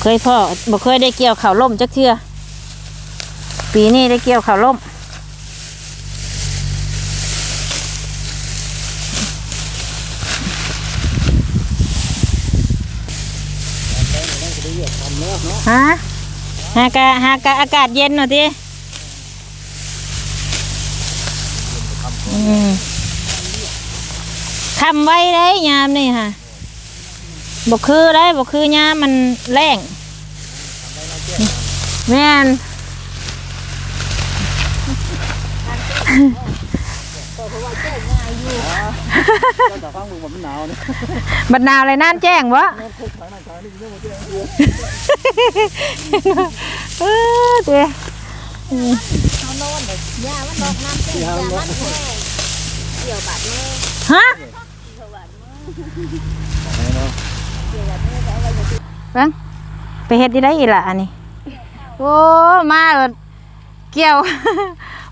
เคยพ่อบ่เคยได้เกี่ยวข้าวล่มจักเทื่อปีนี้ได้เกี่ยวข้าวล่มฮะหากะหากะอากาศเย็นหน่อยดิทำไว้ได้ยามนี่ค่ะบกคือได้บกคือยามมันแรง แม่นแต่ฟังมึงมันหนาวนี่บัดนาวเลยน่านแจ้งวะเออเจ้เขาโน่นเลยย่ามันดอกน้ำเต็มย่ามันแห้งเกี่ยวบาดมือฮะเกี่ยวบาดมือบังไปเฮ็ดที่ได้อีหล่ะอันนี้ โอ้มาเอิดเกี่ยว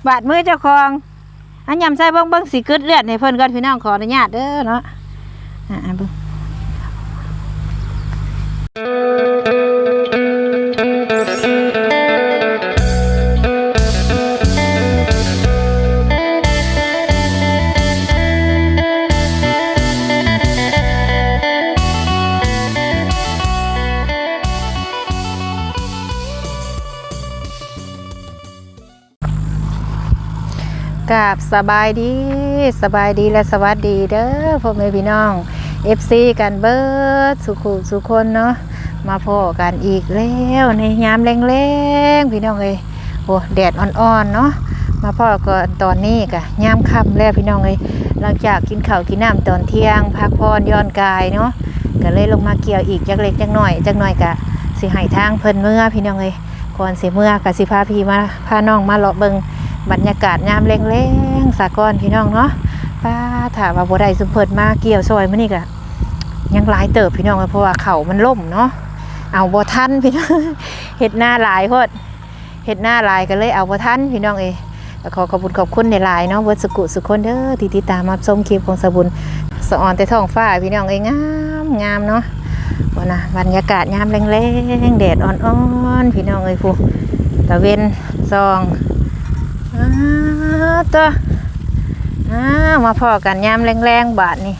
บาดมือเจ้าของอันยำใส่เบิ้งเบิ้งสีกึดเลือดในเพิ่นก่อนพี่น้องขออนุญาตเด้อเนาะอ่าเบิ้ง กราบสบายดีสบายดีและสวัสดีเด้อพ่อแม่พี่น้อง FC กันเบิร์ดสุขุสุคนเนาะมาพอกันอีกแล้วในยามแรงๆพี่น้องเอ้ยโอ้แดดอ่อนๆเนาะมาพ่อกันตอนนี้กะยามค่ำแล้วพี่น้องเอ้ยหลังจากกินข้าวกินน้ำตอนเที่ยงพักผ่อนย้อนกายเนาะก็เลยลงมาเกี่ยวอีกจักเล็กจักหน่อยจักหน่อยกะสิให้ทางเพิ่นเมื่อพี่น้องเอ้ยก่อนสิเมื่อกะสิพาพี่มาพาน้องมาเลาะเบิง บรรยากาศยามแรงๆสากอนพี่น้องเนาะป้าถามว่าบ่ได้สุมเพิ่นมาเกี่ยวซอยมื้อนี้กะยังหลายเติบพี่น้องเลยเพราะว่าเขามันล่มเนาะเอาบ่ทันพี่น้องเห็ดหน้าหลายโพดเห็ดหน้าหลายก็เลยเอาบ่ทันพี่น้องเอยก็ขอขอบคุณขอบคุณในหลายเนาะเวิร์ดสกุสุคนเด้อที่ติดตามมาชมคลิปของสบุญสะออนแต่ท้องฟ้าพี่น้องเอ้งามงามเนาะวันนะบรรยากาศยามแรงๆแดดอ่อนๆพี่น้องเอ้ยผู้ตะเวนซอง อ้าวตัวอ้าวมาพอกันยามแรงๆบาทนี่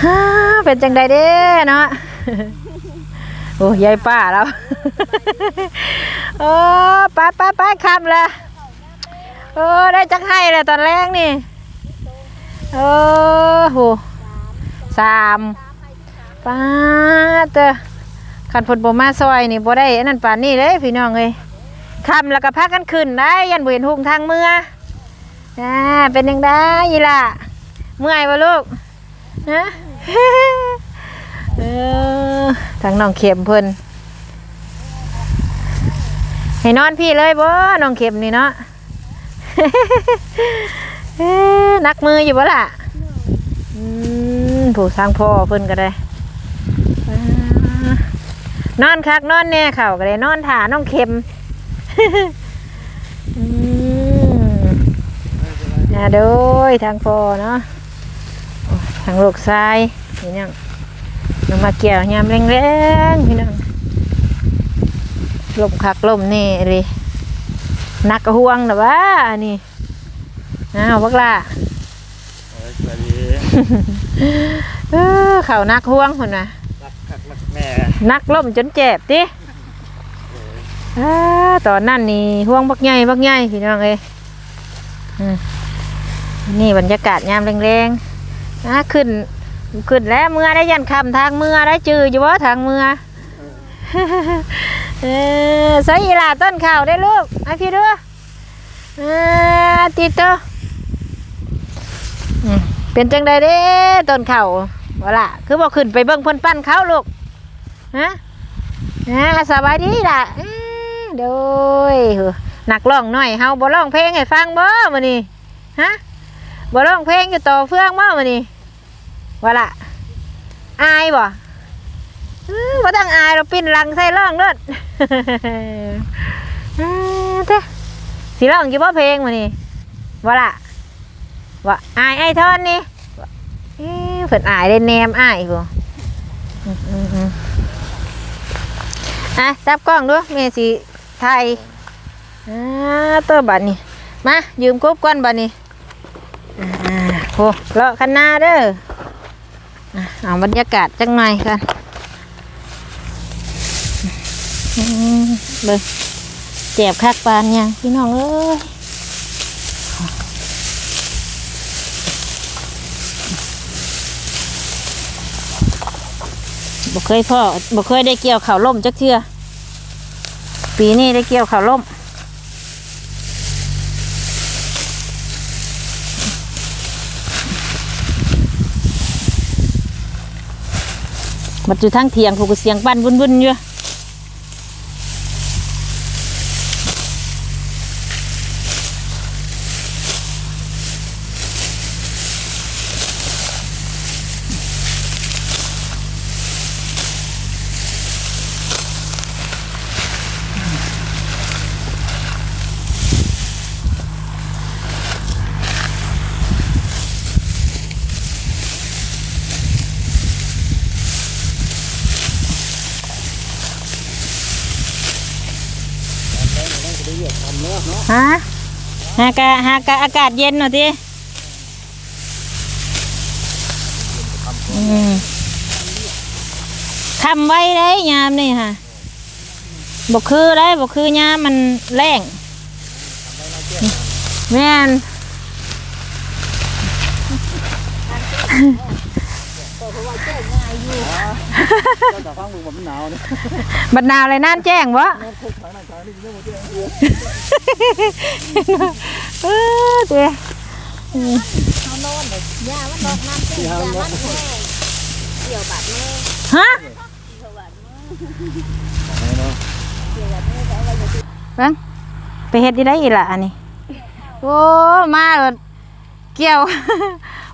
ฮ่าเป็นจังใดเด้เนาะโอ้ยายป้าแล้วโอ้ไปไปไปคำละโอ้ได้จักให้เลยตอนแรกนี่โอ้โหสามป้าเตอขันฝนบ่มาซอยนี่บ่ได้อันนั้นป่านนี่เลยพี่น้องเลย คำแล้วก็พักกันขึ้นได้ยันเวียนหุงทางเมื่ออ่าเป็นยังได้ยีล่ะ เมื่อยบ่ลูกฮะเออทางน้องเข็มเพิ่นให้นอนพี่เลยบ่น้องเข็มนี่เนาะเอ้อนักมืออยู่บ่ล่ะอืมผู้สร้างพ่อเพิ่นก็ได้ นอนคักนอนแน่เข่าก็ได้นอนถ่าน้องเข็ม นะโดยทางพ่อเนาะทางลูกชายพี่น้องนำมาเกี่ยวยามแรงๆพี่น้องลมคักลมนี่เลยนักกระห่วงนะวะอันนี้อ้าวพวกล่ะโอ้ยสวัสดีเออเขานักห่วงคนน่ะรักคักรักแม่นักล่มจนเจ็บติ อ่าตอนนั้นนี่ห่วงบักใหญ่บักใหญ่พี่น้องเอ้ยอืมนี่บรรยากาศยามแรงๆนะขึ้นขึ้นแล้วเมื่อได้ยันคำทางเมื่อได้จืออยู่ว่าทางเมื่อเออใส่อีลาต้นข่าวได้ลูกไอพี่ด้วยเออติดตัวเป็นจังใดเด้ต้นเข่าววะล่ะคือบอกขึ้นไปเบิ่งเพ่นปั้นเขาลูกฮะฮะสบายดีล่ะ โดยหอะนักร้องหน่อยเฮาบ่ร้องเพลงให้ฟังบ่มื้อนี้ฮะบ่ร้องเพลงอยู่ต่อเฟืองบ่มื้อนี้วะล่ะอายบ่อื้อบ่ต้องอายเราปิ้นหลังใส่ร่องรถเด้อสิร้องอยู่บ่เพลงมื้อนี้บ่ล่ะว่าอายไอ้ทอนนี่เอ้เพิ่นอายได้แนมอายพุ่นอืมอืมอืมอะจับกล้องด้วยเมสิ ไทยอ่าตัวบัดนี้ มายืมกบก้อนบัดนี้อ่าโหเลาะคันหน้าเด้อเอาบรรยากาศจังหน่อยกันเบิ่งเจ็บคักปานยังพี่น้องเอ้ยบ่เคยพ่อบ่เคยได้เกี่ยวข่าวล่มจักเทื่อ ปีนี้ได้เกี่ยวข่าวล่มมันอยู่ทั้งเถียงผูกเสียงปั้นวุ่นๆอยู่ ฮะหากะหากะอากาศเย็นหน่อยทีอืมทำไว้ได้ยามนี่ค่ะบกคือได้บกคือยามมันแรงแม่น เจ้าจะฟังมึงมันหนาวเนี่ยบัดนาวเลยน่านแจ้งวะนอนคุกทางนั้นทางนี้ยังไม่ได้เดียวเออเดี๋ยวเขานอนเลยย่ามันดอกน้ำเต้นย่ามันแห้งเกี่ยวบาดมือฮะเกี่ยวบาดมือเนาะเกี่ยวบาดมือแต่ว่าอย่าเบังไปเฮ็ดที่ได้อีกละอันนี้โอ้มาแล้วเกี่ยว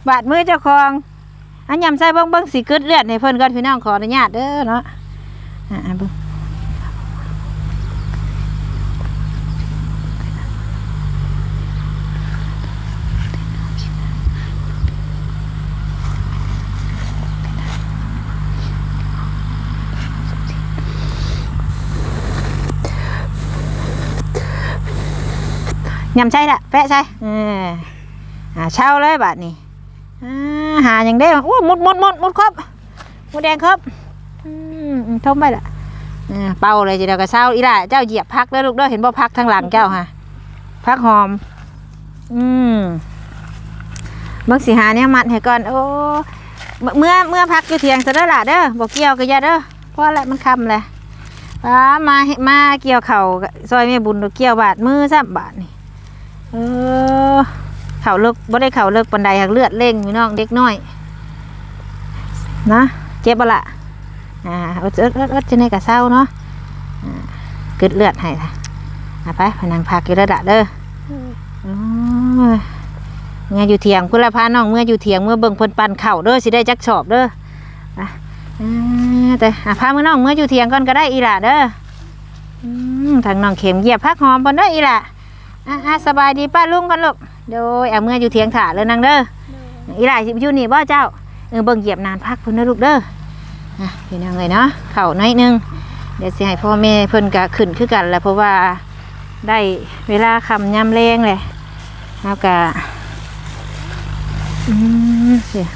บาดมือเจ้าของ อันยำใส่เบิ้งเบิ้งสีกึดเลือดให้เพิ่นก่อนพี่น้องขออนุญาตเด้อเนาะอ่าเบิ้งยำใช่ละแปะใช่เอออ่าเช่าเลยบาดนี้อ่า หาอย่างได้โอ้หมุดมุดมุดมุดครับหมดแดงครับอืมอืมทมไปละเป่าเลยจีเดียวก็เช่าอีหล่ะเจ้าเหยียบพักเด้อลูกเด้อเห็นบ่พักทางหลังเจ้าฮะพักหอม อืมบิ่งสิหาเนี่ยมัดให้ก่อน โอ้เมื่อเมื่อพักอยู่เถียงซะเด้อล่ะเด้อบ่เกี่ยวก็อย่าเด้อเพราะอะไรมันคำแหละป้ามามาเกี่ยวเข่าซอยแม่บุญเกี่ยวบาดมือซ้ำบาดนี่ เออ ข่าเลิกบ่ได้เข่าเลิกปันไดหักเลือดเล่งพี่น้องเด็กน้อย นะเจ็บบ่ละอ่าเอาเอิดเอิดเอิดจะในกะเศร้าเนาะอ่ากึดเลือดให้ละอะไปพนังพักอยู่ระดับเด้อโอ้ยเมื่ออยู่เถียงคุณละพาน้องเมื่ออยู่เถียงเมื่อเบิ่งเพิ่นปั่นเข่าเด้อสิได้จักชอบเด้ออะแต่อะพามือน้องเมื่ออยู่เถียงก่อนก็ได้อีหล่ะเด้อทางน้องเข็มเหยียบพักหอมบนเด้ออีหล่ะ อะอะสบายดีป้าลุงกันลูกโดยเอาเมื่ออยู่เทียงถาเลยนางเด้ออีหลายสิบอยู่นี่บ่เจ้าเออเบิ่งเหยียบนานพักเพิ่นเด้อลูกเด้ออะพี่นางเลยเนาะเข่าน้อยหนึงเดี๋ยวสิให้พ่อแม่เพิ่นก็ขึ้นคือกันแหละเพราะว่าได้เวลาคำยามแรงเลยเอากะอืมเสีย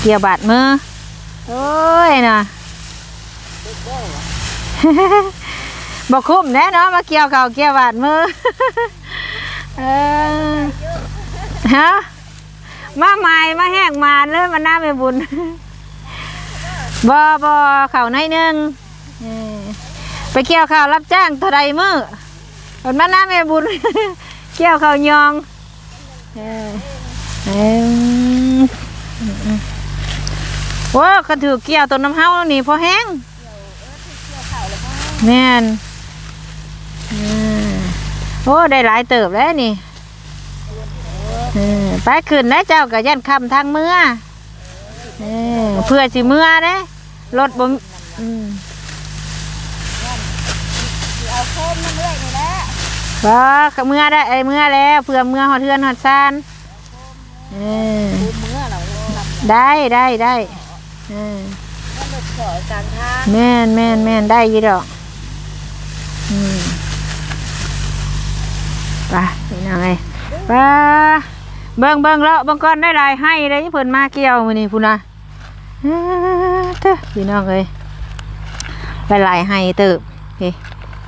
เกี่ยวบาดมือโอ้ยน่ะ บอกคุ้มแน่เนาะมาเกี่ยวเข่าเกี่ยวบาดมือเออฮะมาใหม่มาแห้งมาเลยมาหน้าไม่บุญบอบอเข่าในอยหนึงเออไปเกี่ยวข่าวรับจ้างเท่าไรมือผลมาน้าไม่บุญเกี่ยวข่าวยองเออเออโอ้คันถือเกี่ยวต้นน้ำเฮานี่พอแห้ง แม่นอ่าโอ้ได้หลายเติบแล้วนี่เออไปขึ้นนะเจ้ากับยันคำทางเมื่อเออเพื่อสิเมื่อเด้รถบ่มอืมเอาโคมมันเรื่อยนี่แหละบ่ก็เมื่อได้ไอ้ยเมื่อแล้วเพื่อเมื่อหอดเทือนหอดซานเออดูมือเราทำได้ได้ได้อ่ามันรถขอกลางทางแม่นแม่นแม่นได้อยี่ดอกอืม ไปนี่นางไงไปเบิ่งเบิ่งแล้วเบิงก่อนได้ลายให้ได้เพิ่นมาเกี่ยวมือนี้พุ่นนะเด้อพี่น้องเอ้ยได้หลายให้เติบเฮ้ย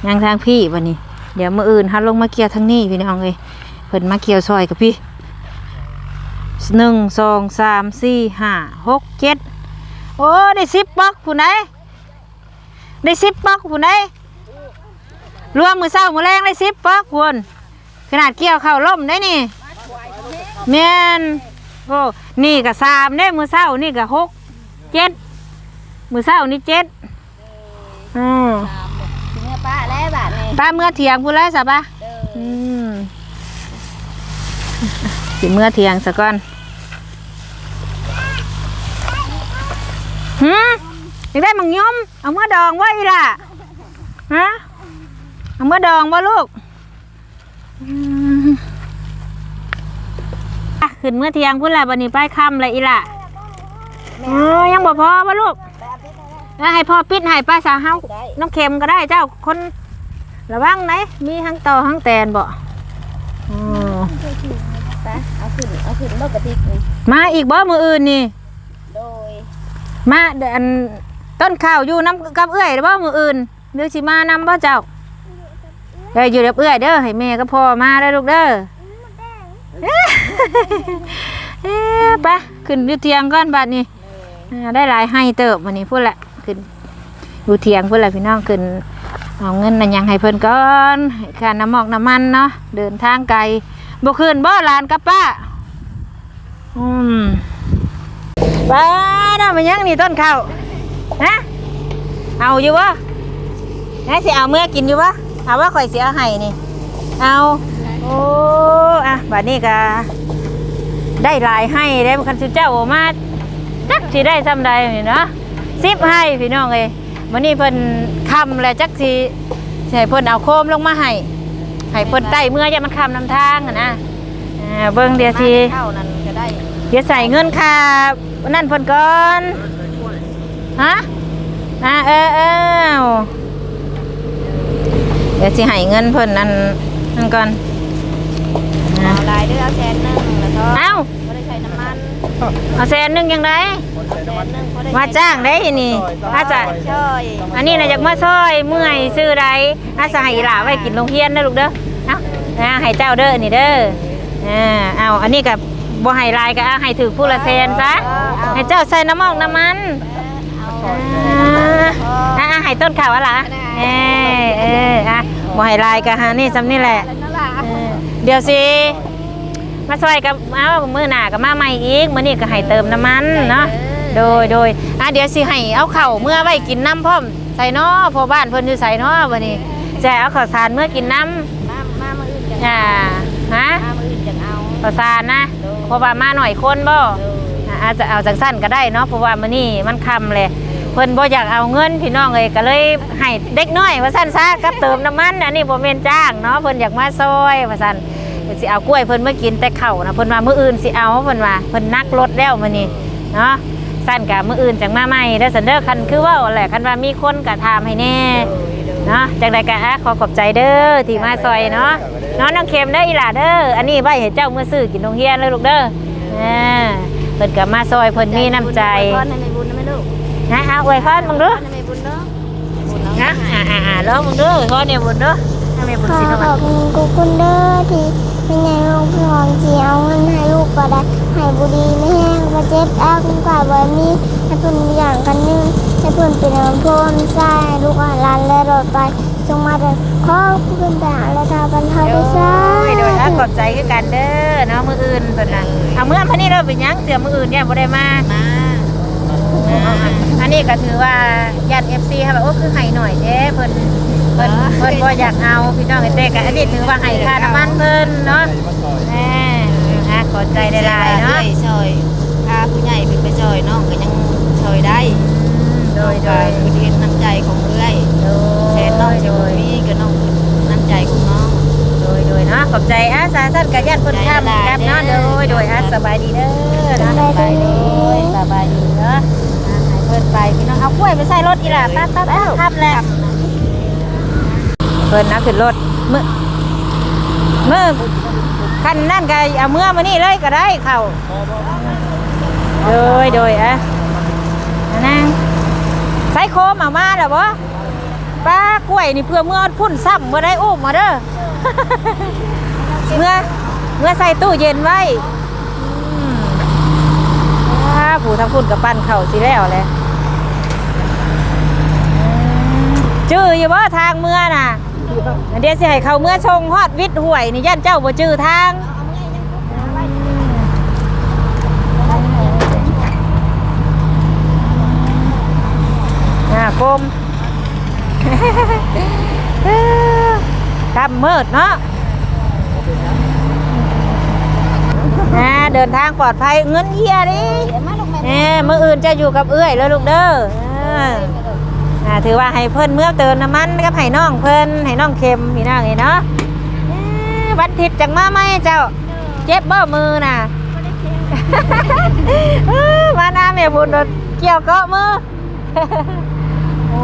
ยังทางพี่บัดนี้ เดี๋ยวมื้ออื่นฮาลงมาเกี่ยวทางนี้พี่น้องเอ้ยเพิ่นมาเกี่ยวซอยกับพี่หนึ่งสองสามสี่ห้าหกเจ็ดโอ้ได้สิบปอกผู้ไหนได้สิบปอกผู้ไหน รวมมือเศร้ามือแรงได้สิบปอกคุณขนาดเกี่ยวเข้าวล่มได้นี่แม่นโอ้นี่ก็สามได้มือเศร้านี่ก็หกเจ็ดมือเศร้านี่เจ็ดอืมถึงป้าแล้วบาทนี่ป้าเมื่อเถียงพูดแล้วสับปะเด้ออืมสิเมื่อเถียงซะก่อนหืมอยากได้มังยมเอาเมื่อดองไว้ล่ะฮะ เอาเมื่อดองบ่ลูกอืมอะขึ้นเมื่อเที่ยงพูดแล้วบันนี้ป้ายค่ำเลยอีล่ะอ๋อยังบ่พอบ่ลูกแล้วให้พ่อปิดให้ป้าสาวเฮาน้องเข็มก็ได้เจ้าคนระวังไหนมีทั้งต่อทั้งแตนบ่อ๋อไปเอาขึ้นเอาขึ้นรถกระติกนี่มาอีกบ่มืออื่นนี่โดยมาเดยวอันต้นข้าวอยู่น้ำกับเอื้อยหรือบ่มืออื่นหรือสิมานำบ่เจ้า เอ้ยอยู่กับเอื้อยเด้อให้แม่ก็พ่อมาได้อลูกเด้อเอ๊ะไปขึ้นอยู่เทียงก่อนบัดนี้อ่าได้หลายให้เติบวันนี้พูดละขึ้นอยู่เทียงพูดละพี่น้องขึ้นเอาเงินนั่นยังให้เพิ่นก่อนให้ค่าน้ำหมอกน้ำมันเนาะเดินทางไกลบ่ขึ้นบ่หลานกับป้าอืมป้าน่ะมันยังนี่ต้นข้าวฮะเอาอยู่วะฮะสิเอาเมื่อกินอยู่วะเอาว่าข่อยเสียให้นี่ เอาโอ้อะบัดนี้ก็ได้หลายให้ได้คันสุเจ้าออมาจักสิได้ซ้ำใดนี่เนาะสิบให้พี่น้องเอ้ยวันนี้เพิ่นคำแล้วจักสิให้เพิ่นเอาโคมลงมาให้ให้เพิ่นใต้เมื่อจะมันคำนำทางอะนะอ่าเบิ่งเดี๋ยวสิเท่านั้นก็ได้เดี๋ยวใส่เงินค่ะนั่นเพิ่นก่อนฮะอ่าเออเออ เดี๋ยวสิให้เงินเพิ่นนั่นนั่นก่อน เอาลายด้วยเอาแสนหนึงแล้วก็เอ้า บ่ได้ใช้น้ำมันเอาแสนหนึงยังไงแสนหนึงบ่ได้มาจ้างได้นี่อาจะช่อยอันนี้น่ะอยากมาซอยเมื่อยซื้อใดอาจะให้หลาไว้กินโรงเรียนเด้อลูกเด้อเอ้าอ่าให้เจ้าเด้อนี่เด้ออ่าเอาอันนี้ก็บ่ให้ลายก็เอาให้ถือผู้ละแสนซะให้เจ้าใส่น้ำมอกน้ำมันอ่า อ่าให้ต้นข่าวอะล่ะเออเอออะบ่ให้ลายกันฮะนี่ซ้ำนี่แหละนั่นล่ะเออเดี๋ยวสิ มาซอยกับเอามือหน้ากับมาใหม่อีกมื้อนี้ก็ให้เติมน้ำมันเนาะ โดยโดยอะเดี๋ยวสิให้เอาเข่าวเมื่อไว้กินน้ำพร้อมใส่เนาะพอบ้านเพิ่นอยู่ใส่เนาะวันนี้จะเอาข้าวสารเมื่อกินน้มา มามื้ออื่นจังำอ่าฮะมามื้ออื่นจังเอาข้าวสารนะเพราะว่ามาหน่อยคนบ่อะอาจจะเอาจังสั้นก็ได้เนาะเพราะว่ามื้อนี้มันค่ำเลย เพิ่นบ่อยากเอาเงินพี่น้องเลยก็เลยให้เด็กน้อยว่าซั่นซะกับเติมน้ำมันอันนี้บ่แม่นจ้างเนาะเพิ่นอยากมาซอยว่าซั่นสิเอากล้วยเพิ่นมากินแต่ข้าวนะเพิ่นว่ามื้ออื่นสิเอาเพิ่นว่าเพิ่นนักรถแล้วมื้อนี้เนาะสั้นกับมื้ออื่นจังมาใหม่เด้อซันเด้อคันคือเว่าแหละคันว่ามีคนก็ถามให้แน่เนาะจังใดก็อะขอขอบใจเด้อที่มาซอยเนาะเนาะน้องเข็มเด้ออีหล่าเด้ออันนี้ไว้ให้เจ้ามื้อซื้อกินโรงเรียนเลยลูกเด้ออ่าเพิ่นก็มาซอยเพิ่นมีน้ำใจ นะแม่ลูกนะเอาไว้พอนมึงดูให้แม่บุญเด้อบุญเนาะนะอ่าอ่าอ่าลองมึงดูพอนเนี่ยบุญดูถ้าไม่บุญขอสิขทำไมอบคุณกุ๊กคุณเด้อที่เป็นในโรงพยาบาลจีเอาเงินให้ลูกก็ได้ให้บุรีไม่แห้งประเจ็บอ้างกว่าบะมีให้เพิ่นอย่างกันนึงให้เพิ่นเป็นน้ำพ่นใส่ลูกอาหลานและรถไปจงมาเดินขอคุณด่าและทาบรรเทาโดด้วยซ้ยโดยถ้าขอบใจคือกันเด้อเนาะมืออื่นเพิ่นน่ะเอาเมื่อพันนี้เราเป็นหยังเสือมืออื่นเนี่ยบ่ได้มามา อ่าอันนี้ก็ถือว่าญาติ FC ค่ะแบบโอ้คือให้หน่อยแท้เพิ่นเพิ่นเพิ่นบ่อยากเอาพี่น้องไอ้เต้ก็อันนี้ถือว่าให้ค่าน้ำมันเพิ่นเนาะแหม่อะขอบใจได้หลายเนาะซอยพาผู้ใหญ่เป็นไปซอยน้องก็ยังซอยได้โดยโดก็ยคือเห็นน้ำใจของเอื้อยโดแทยนน้องโดจะบ่ยมีก็น้องคือน้ำใจของน้องโดยโดยเนาะขอบใจอาสาท่านกะยันเพิ่นข้ามครับเนาะโดยโดยอาสบายดีเด้อเนาะสบายดีสบายดีเนาะ อ่าให้รถอีหล่ะป้าป้าป้าทำแล้วเพิ่นนะขึ้นรถมือมือคันนั่นก็เอาเมื่อมานี่เลยก็ได้เข้าโดยโดยอะนางใส่โคมเอามาแล้วบ่ป้ากล้วยนี่เพื่อเมื่อพุ่นซ้ำบ่ได้อุ้มมาเด้อเมื่อเมื่อใส่ตู้เย็นไว้อืมอ้าผู้ทำพุ่นกับปั้นเข่าสิแล้วเลยอืม จื้ออยู่บ่ทางเมื่อน่ะเดี๋ยวสิให้เขาเมื่อชงฮอดวิทย์ห่วยนี่ย่านเจ้าบ่จื้อทางอ่ากลมคำเมืดเนาะนะเดินทางปลอดภัยเงินเฮียดิเดี๋ยวมาลงแม่เน่มื่ออื่นจะอยู่กับเอื้อยแล้วลูกเด้อ อออ่าถือว่าให้เพิ่นเมื่อเติมน้ำมันกับให้น้องเพิ่นให้น้องเค็มพี่น้องไงเนาะเอ้อวันทิศจังมาไหมเจ้า เจ็บบ่มือน่ะ เออมาหน้าแม่บุญโดนเกี่ยวเกาะมือ เอ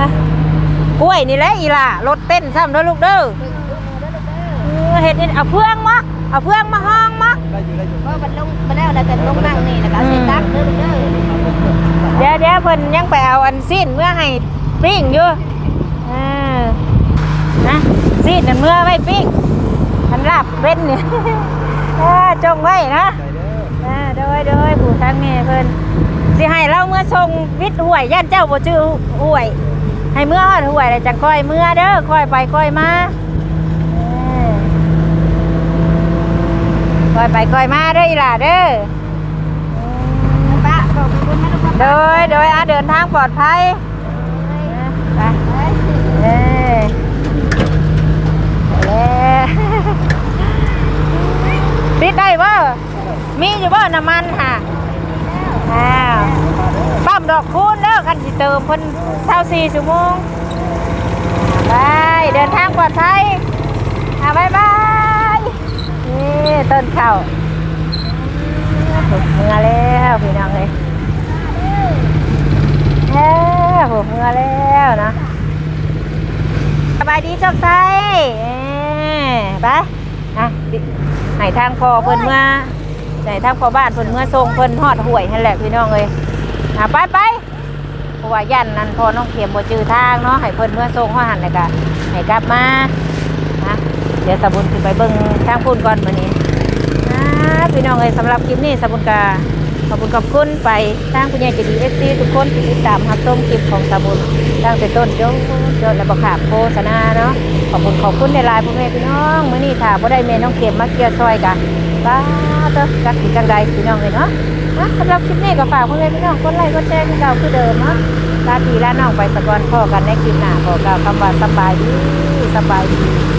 อกล้วยนี่แหละอีหล่ะรถเต้นซ้ำเด้อลูกเด้อเออเฮ็ดนี่เอาเพื่องมา เอาเพื่องมาห้องมาได้อยู่ได้อยู่ก็มันลงมาแล้วแล้วแต่ลงนั่งนี่แล้วก็เอาใส่ตักเด้อเด้อเดี๋ยวเดี๋ยวเพิ่นยังไปเอาอันสิ้นเมื่อให้ปิ้งอยู่เออนะสิ้นนั่นเมื่อไว้ปิ้งมันลาบเป็นเนี่ยเออจงไว้นะเด้อเอโดยโดยผู้ทางแม่เพิ่นสิให้เราเมื่อส่งวิทย์ห่วยย่านเจ้าบ่ชื่อห่วย ให้เมื่อฮอดห่วยแล้วจังค่อยเมื่อเด้อค่อยไปค่อยมาเออ ค่อยไปค่อยมาเด้ออีหล่าเด้อป้าบอกคุณแม่ลูกโดยโดยอาเดินทางปลอดภัยไปเอ้ยไปแล้วปิดได้บ่มีอยู่บ่น้ำมันค่ะอ้าวปั๊มดอกคูณเด้อคันสิเติมเพิ่นเท่าสี่ชั่วโมงไปเดินทางปลอดภัยอ่าบายบายนี่ ต้นข้าวถึงเมื่อแล้วพี่น้องเลยแล้วผมเมื่อแล้วนะสบายดีจบไซเอ้ไปนะให้ทางพอเพิ่นเมื่อให้ทางพอบ้านเพิ่นเมื่อส่งเพิ่นฮอดห่วยนั่นแหละพี่น้องเลยอะไปไปเพราะว่ายันนั่นพอน้องเข็มบ่จื้อทางเนาะให้เพิ่นเมื่อส่งฮอหันแล้วก็ให้กลับมานะ เดี๋ยวสบุญขึ้นไปเบิ่งทางพุ่นก่อนมื้อนี้นะพี่น้องเอ้ยสำหรับคลิปนี้สบุญกาขอบคุณขอบคุณไปทางคุณยายจะดีเอฟซีทุกคนที่ติดตามรับชมคลิปของตาบุญตั้งแต่ต้นจนจนและประขาบโฆษณาเนาะขอบคุณขอบคุณในไลน์พ่อแม่พี่น้องมื้อนี้ถ้าบ่ได้แม่น้องเก็บมาเกี่ยวซอยกันป้าเด้อจักสิจังใดพี่น้องเลยเนาะอะสำหรับคลิปนี้ก็ฝากพ่อแม่พี่น้องกดไลค์กดแชร์คือเก่าคือเดิมเนาะลาพี่ลาน้องไปสะก่อนพ่อกันในคลิปหน้าขอกล่าวคำว่าสบายดีสบายดี